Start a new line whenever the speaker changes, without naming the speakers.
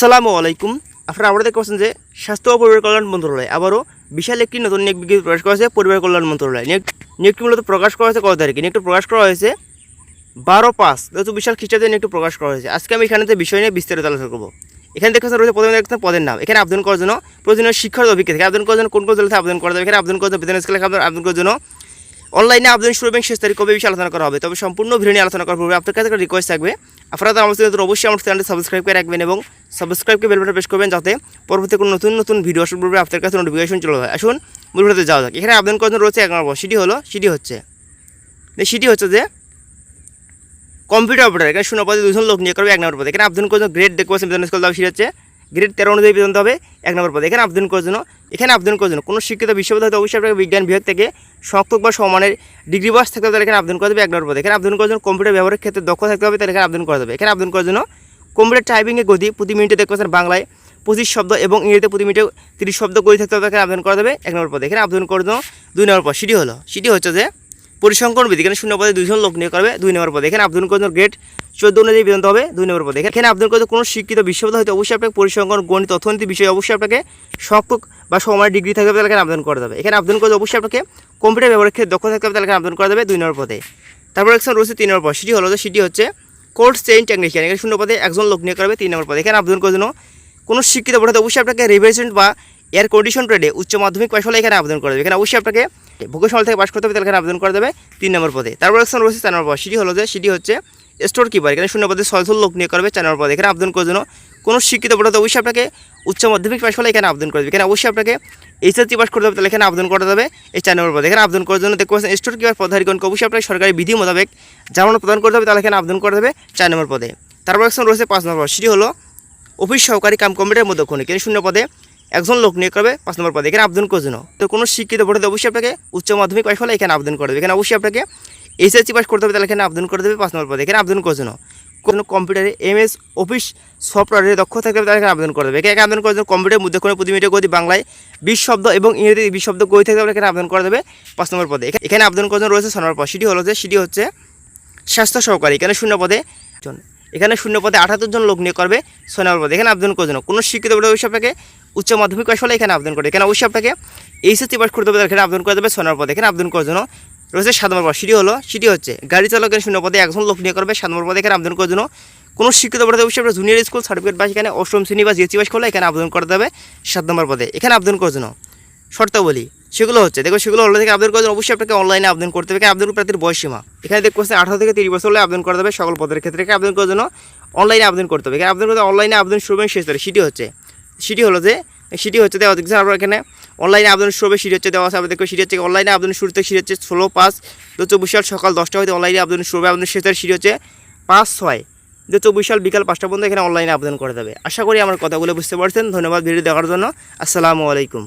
আসসালামু আলাইকুম। আপনারা আবার দেখতে পাচ্ছেন যে স্বাস্থ্য ও পরিবার কল্যাণ মন্ত্রণালয় আবারও বিশাল একটি নতুন নিয়োগ বিজ্ঞপ্তি প্রকাশ করা হয়েছে পরিবার কল্যাণ মন্ত্রণালয়। নিয়োগ নিয়োগটি মূলত প্রকাশ করা হয়েছে কত তারিখে? নিয়োগটি প্রকাশ করা হয়েছে বারো পাঁচ। যেহেতু বিশাল খ্রিস্টাব্দে নিয়োগটি প্রকাশ করা হয়েছে। আজকে আমি এখানে বিষয় নিয়ে বিস্তারিত আলোচনা করব। এখানে দেখতে পাচ্ছেন প্রথমে দেখছেন পদের নাম। এখানে আবেদন করার জন্য প্রয়োজনীয় শিক্ষার অভিজ্ঞতা আবেদন করার জন্য কোন কোন জেলাতে আবেদন করা যাবে? এখানে আবেদন করার জন্য বেতন স্কেলে আবেদন করার জন্য অনলাইনে আবেদন শুরু এবং শেষ তারিখ কবে বিষয়ে আলোচনা করা হবে? তবে সম্পূর্ণ ভিডিও নিয়ে আলোচনা করার পূর্বে আপনার কাছে একটা রিকোয়েস্ট থাকবে। আপনারা আমার সাথে অবশ্যই আমার চ্যানেলটি সাবস্ক্রাইব করে রাখবেন এবং সাবস্ক্রাইবকে বেল বাটন প্রেস করবেন যাতে পরবর্তী কোনো নতুন নতুন ভিডিও আসার পূর্বে আপনার কাছে নোটিফিকেশন চলে যায়। আসুন ভিডিওতে যাওয়া যাক। এখানে আবেদন করার জন্য রয়েছে এক নম্বর সেটি হলো সেটি হচ্ছে। সেটি হচ্ছে যে কম্পিউটার অপারেটার এখানে শূন্য পদে দুজন লোক নিয়ে করবে এক নম্বর পদে। এখানে আবেদন করার জন্য গ্রেড দেখতে পাচ্ছেন স্কুল দাবি হচ্ছে। গ্রেড তেরো অনুযায়ী বেতন হবে, এক নম্বর পদে। এখানে আবেদন করার জন্য এখানে আবেদন করার জন্য কোনো শিক্ষিত বিশ্ববিদ্যালয় অবশ্যই আপনাকে বিজ্ঞান বিভাগ থেকে স্নাতক বা সমানের ডিগ্রি বাস থাকতে হবে, তাহলে এখানে আবেদন করা যাবে এক নম্বর পদে। এখানে আবেদন করার জন্য কম্পিউটার ব্যবহারের ক্ষেত্রে দক্ষ থাকতে হবে, তাহলে এখানে আবেদন করা যাবে এখানে আবেদন করার জন্য কম্পিউটার টাইপিংয়ের গতি প্রতি মিনিটে দেখতে পাচ্ছেন বাংলায় পঁচিশ শব্দ এবং ইংরেজিতে প্রতি মিনিটে তিরিশ শব্দ গতি থাকতে হবে এখানে আবেদন করা যাবে এক নম্বর পদে। এখানে আবেদন করার জন্য দুই নম্বর পদ। সেটি হলো, সেটি হচ্ছে যে পরিসংখ্যান বিধি এখানে শূন্য পদে দুজন লোক নিয়োগ করবে, দুই নম্বর পদে। এখানে আবেদন করার জন্য গ্রেড চোদ্দ অনুযায়ী বেতন হবে, দুই নম্বর পদে। এখানে আবেদন করতে কোনো শিক্ষিত বিশ্ববিদ্যালয় হয়তো অবশ্যই আপনাকে পরিসংখ্যান, গণিত, অর্থনীতি বিষয়ে অবশ্যই আপনাকে স্নাতক বা সময়ের ডিগ্রি থাকবে তাহলে এখানে আবেদন করা যাবে। এখানে আবেদন করতে অবশ্যই আপনাকে কম্পিউটার ব্যবহারের ক্ষেত্রে দক্ষ থাকতে হবে তাহলে এখানে আবেদন করা যাবে, দুই নম্বর পদে। তারপর একজন রয়েছে তিন নম্বর পদ। সেটি হলো সেটি হচ্ছে কোল্ড চেইন টেকনিশিয়ান। এখানে শূন্য পদে একজন লোক নিয়োগ করবে, তিন নম্বর পদে। এখানে আবেদন করার জন্য কোনো শিক্ষিত পড়াতে অবশ্যই আপনাকে রিভার্সেন্ট বা এয়ার কন্ডিশন ট্রেডে উচ্চ মাধ্যমিক পাশ হলে এখানে আবেদন করা যাবে এখানে অবশ্যই আপনাকে ভোকেশনাল থেকে পাশ করতে হবে তাহলে এখানে আবেদন করা যাবে তিন নম্বর পদে। তারপর একজন রয়েছে চার নম্বর পদ। সেটি হলো যে সেটি হচ্ছে স্টোর কিপার এখানে শূন্য পদে ছয়জন লোক নিয়োগ করবে চার নম্বর পদে। এখানে আবেদন করার জন্য কোনো শিক্ষিত পড়াতে অবশ্যই আপনাকে উচ্চ মাধ্যমিক পাশ হলে এখানে আবেদন করবে এখানে অবশ্যই আপনাকে এইচএসসি পাস করতে হবে তাহলে এখানে আবেদন করা যাবে এই চার নম্বর পদে। এখানে আবেদন করার জন্য দেখতে পাচ্ছেন স্টোর কিপার পদাধিকারীগণকে অবশ্যই আপনাকে সরকারি বিধি মোতাবেক জানানো প্রদান করতে হবে তাহলে এখানে আবেদন করা যাবে চার নম্বর পদে। তারপর একজন রয়েছে পাঁচ নম্বর পদ, সেটি হলো অফিস সহকারী কাম কম্পিউটার মধ্যে খনি এখানে শূন্য পদে একজন লোক নিয়োগ করবে, পাঁচ নম্বর পদে। এখানে আবেদন করার জন্য তো কোনো শিক্ষিত পড়াতে অবশ্যই আপনাকে উচ্চ মাধ্যমিক পাশ হলে এখানে আবেদন করবে এখানে অবশ্যই আপনাকে এইচএসসি পাস করতে হবে, তাহলে এখানে আবেদন করে দেবে পাঁচ নম্বর পদে। এখানে আবেদন করার জন্য কোনো কম্পিউটারে এমএস অফিস সফটওয়্যারে দক্ষ থাকতে তাহলে এখানে আবেদন করে দেবে। এখানে আবেদন করার জন্য কম্পিউটার মধ্যে কোনো প্রতি মিনিটে গতি বাংলায় বিশ শব্দ এবং ইংরেজি বিশ শব্দ গতি থাকতে এখানে আবেদন করে দেবে পাঁচ নম্বর পদে। এখানে- আবেদন করার জন্য রয়েছে ছ পদ। সেটি হলো যে, সেটি হচ্ছে স্বাস্থ্য সহকারী। এখানে শূন্য পদে এখানে শূন্য পদে আঠাত্তর জন লোক নিয়োগ করবে ছয় নম্বর পদে। এখানে আবেদন করার জন্য কোনো শিক্ষিত বলে অবশ্যই আপনাকে উচ্চ মাধ্যমিক পাশ হলে এখানে আবেদন করে এখানে অবশ্যই আপনাকে এইচএসসি পাস করতে হবে এখানে আবেদন করে দেবে ছয় নম্বর পদে। এখানে আবেদন করার জন্য রয়েছে সাত নম্বর পদ। সেটি হলো, সেটি হচ্ছে গাড়ি চালকের শূন্য পদে একজন লোক নিয়োগ করবে, সাত নম্বর পদে এখানে আবেদন করার জন্য কোনো শিক্ষিত পদে অবশ্যই আপনার জুনিয়র স্কুল সার্টিফিকেট বা এখানে অষ্টম শ্রেণি বা জিএসসি পাস করলে এখানে আবেদন করতে হবে সাত নম্বর পদে। এখানে আবেদন করার জন্য শর্তাবলী সেগুলো হচ্ছে। দেখো, সেগুলো অনলাইন থেকে আবেদন জন্য অবশ্যই আপনাকে অনলাইনে আবেদন করতে হবে। আবেদন প্রার্থীর বয়সীমা এখানে দেখতে আঠারো থেকে তিরিশ বছর হলে আবেদন করতে হবে সকল পদের ক্ষেত্রে। আবেদন করার জন্য অনলাইনে আবেদন করতে হবে। আবেদন করতে অনলাইনে আবেদন শুরু শেষ তারিখ। সেটি হচ্ছে, সেটি হলো যে, সেটি হচ্ছে দেওয়া দেখছেন আমরা এখানে অনলাইনে আবেদন শুরু হবে, সেটি হচ্ছে দেওয়া আছে। দেখো, সেটি হচ্ছে অনলাইনে আবেদন শুরু থেকে সেটি হচ্ছে ষোলো, পাঁচ দু চব্বিশ সাল সকাল দশটা হয়তো অনলাইনে আবেদন শুরু হবে। আবেদন শেষ তারিখ, সেটি হচ্ছে পাঁচ, ছয়। দু চব্বিশ সাল বিকাল পাঁচটা পর্যন্ত এখানে অনলাইনে আবেদন করে দেবে আশা করি আমার কথাগুলো বুঝতে পারছেন। ধন্যবাদ ভিডিও দেখার জন্য। আসসালামু আলাইকুম।